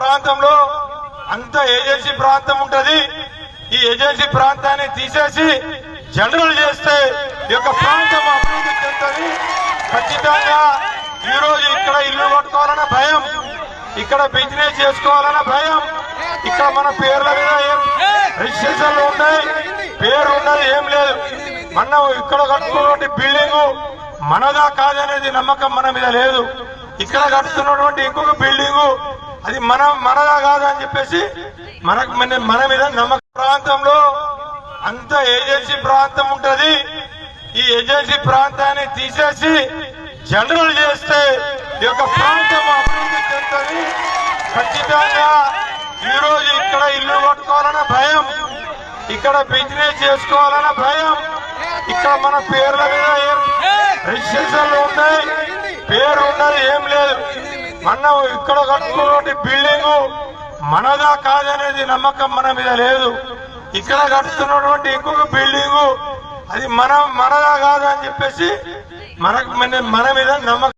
ప్రాంతంలో అంత ఏజెన్సీ ప్రాంతం ఉంటది. ఈ ఏజెన్సీ ప్రాంతాన్ని తీసేసి జనరల్ చేస్తే ఈ యొక్క ప్రాంతం అభివృద్ధి చెందుతుంది. ఖచ్చితంగా ఈ రోజు ఇక్కడ ఇల్లు కట్టుకోవాలన్న భయం ఇక్కడ బిజినెస్ చేసుకోవాలన్న భయం ఇక్కడ మన పేర్ల మీద ఏం రిజిస్ట్రేషన్లు ఉన్నాయి పేరు ఉన్నది ఏం లేదు. మనం ఇక్కడ కట్టుకున్నటువంటి బిల్డింగ్ మనదా కాదనేది నమ్మకం మన మీద లేదు. ఇక్కడ కడుతున్నటువంటి ఇంకొక బిల్డింగ్ అది మన మనదా కాదా అని చెప్పేసి మనకు మన మన మీద నమ్మక ప్రాంతంలో అంత ఏజెన్సీ ప్రాంతం ఉంటది. ఈ ఏజెన్సీ ప్రాంతాన్ని తీసేసి జనరల్ చేస్తే ఈ యొక్క ప్రాంతం అభివృద్ధి చెందుతుంది. ఖచ్చితంగా ఈరోజు ఇక్కడ ఇల్లు కొట్టుకోవాలన్న భయం ఇక్కడ బిజినెస్ చేసుకోవాలన్న భయం ఇక్కడ మన పేర్ల మీద ఏం రిజిస్ట్రేషన్లు ఉంటాయి? పేరు ఉన్నది ఏం లేదు. మనం ఇక్కడ కట్టుకున్నటువంటి బిల్డింగ్ మనదా కాదనేది నమ్మకం మన మీద లేదు. ఇక్కడ కడుతున్నటువంటి ఇంకొక బిల్డింగ్ అది మన మనదా కాదు అని చెప్పేసి మనకు మన మన మీద నమ్మకం